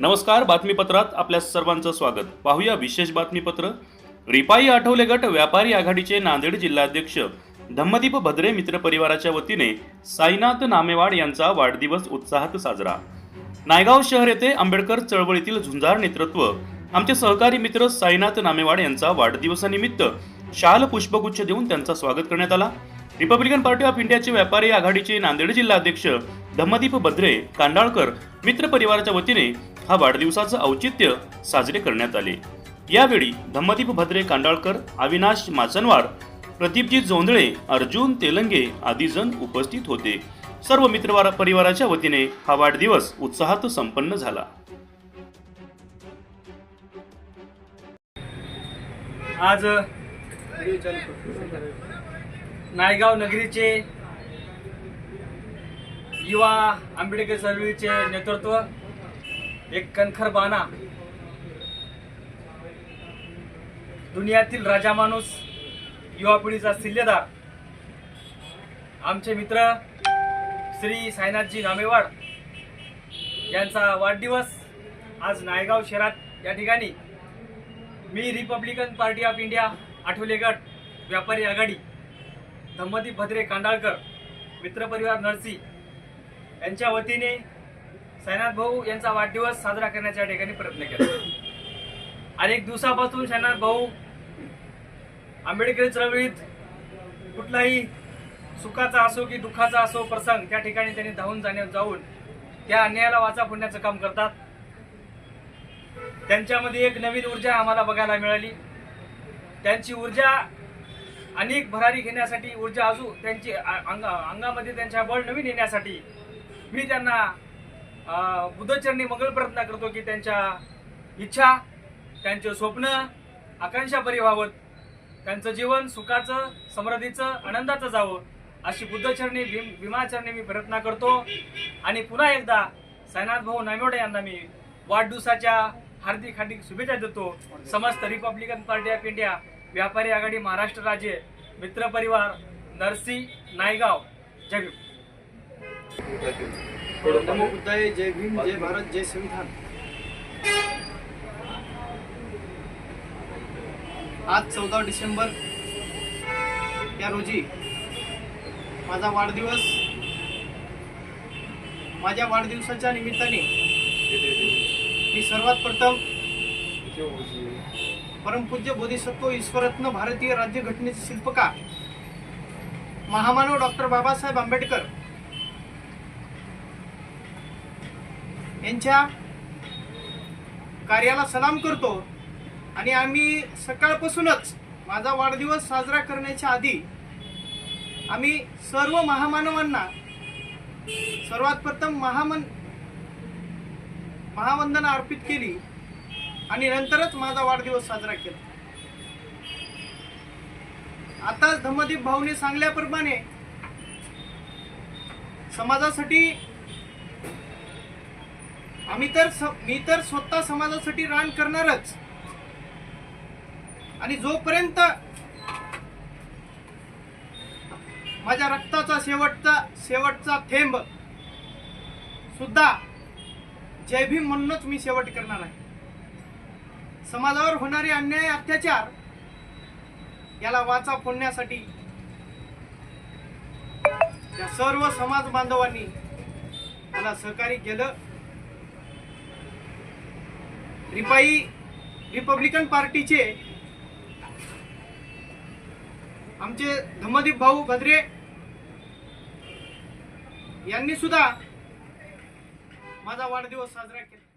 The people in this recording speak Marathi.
नमस्कार बातमीपत्रात आपल्या सर्वांचं स्वागत. पाहूया विशेष बातमीपत्र. रिपाई आठवले गट व्यापारी आघाडीचे नांदेड जिल्हाध्यक्ष धम्मदीप भद्रे मित्र परिवाराच्या वतीने साईनाथ नामेवाड यांचा वाढदिवस उत्साहात साजरा. नायगाव शहर येथे आंबेडकर चळवळीतील झुंजार नेतृत्व आमचे सहकारी मित्र साईनाथ नामेवाड यांचा वाढदिवसानिमित्त शाल पुष्पगुच्छ देऊन त्यांचा स्वागत करण्यात आला. रिपब्लिकन पार्टी ऑफ इंडियाचे व्यापारी आघाडीचे नांदेड जिल्हाध्यक्ष धम्मदीप भद्रे कांडाळकर मित्र परिवाराच्या वतीने हा वाढदिवसाचं औचित्य साजरे करण्यात आले. यावेळी धम्मदीप भद्रे कांडाळकर अविनाश माचनवार प्रदीपजी जोंधळे अर्जुन तेलंगे आदी जण उपस्थित होते. सर्व मित्र परिवाराच्या वतीने हा वाढदिवस उत्साहात संपन्न झाला. आज नायगाव नगरीचे युवा आंबेडकर चळवळीचे नेतृत्व एक कणखर बाणा. दुनियातील राजा माणूस युवा पिढीचा सिल्लेदार. आमचे मित्र श्री साईनाथजी नामेवाड यांचा वाढदिवस आज नायगाव शहरात या ठिकाणी. मी Republican Party of India Athawale गट व्यापारी आघाडी धम्मदीप भद्रे कांडाळकर मित्रपरिवार नरसी यांच्या वतीने साईनाथ भाऊ यांचा वाढदिवस साजरा करण्याच्या ठिकाणी प्रयत्न केला. अनेक दिवसापासून साईनाथ भाऊ आंबेडकरी चळवळीत कुठलाही सुखाचा असो की दुःखाचा असो प्रसंग त्या ठिकाणी त्यांनी धावून जाण्या जाऊन त्या अन्यायाला वाचा फोडण्याचं काम करतात. त्यांच्यामध्ये एक नवीन ऊर्जा आम्हाला बघायला मिळाली. त्यांची ऊर्जा अनेक भरारी घेण्यासाठी ऊर्जा अजून त्यांची अंगा अंग अंगामध्ये त्यांच्या बळ नवीन येण्यासाठी मी त्यांना बुधचरणी बुद्धचरणी प्रार्थना करतो की त्यांच्या इच्छा त्यांचे स्वप्न आकांक्षा बरी व्हावत त्यांचं जीवन सुखाचं समृद्धीचं आनंदाचं जावं. अशी बुद्धचरणी भीम भीमाचरणी मी प्रार्थना करतो. आणि पुन्हा एकदा साईनाथ भाऊ नामेवडे यांना मी वाढदिवसाच्या हार्दिक हार्दिक शुभेच्छा देतो. समस्त रिपब्लिकन पार्टी ऑफ इंडिया व्यापारी आघाडी महाराष्ट्र राज्य मित्र परिवार नरसी नायगाव. जय नमो बुद्धाय जय भीम जय भारत जय संविधान. आज चौदा डिसेंबर या रोजी माझा वाढदिवस माझ्या वाढदिवसाच्या निमित्ताने मी सर्वात प्रथम परमपूज्य बोधिसत्व ईश्वरत्न भारतीय राज्यघटनेचे शिल्पकार महामानव डॉक्टर बाबासाहेब आंबेडकर यांच्या कार्याला सलाम करतो. आणि आम्ही सकाळपासूनच माझा वाढदिवस साजरा करण्याच्या आधी आम्ही सर्व महामानवांना सर्वात प्रथम महामन महावंदना अर्पित केली आणि नंतरच माझा वाढदिवस साजरा केला. आताच धम्मदीप भाऊने सांगल्याप्रमाणे समाजासाठी आम्ही तर मी तर स्वतः समाजासाठी रान करणारच. आणि जोपर्यंत माझ्या रक्ताचा शेवटचा शेवटचा थेंब सुद्धा जय भीम म्हणूनच मी शेवट करणार आहे. समाजावर होणारे अन्याय अत्याचार याला वाचा फोडण्यासाठी या सर्व समाज बांधवांनी मला सहकार्य केलं. रिपाई रिपब्लिकन पार्टीचे आमचे धम्मदीप भाऊ भद्रे यांनी सुद्धा माझा वाढदिवस साजरा केला.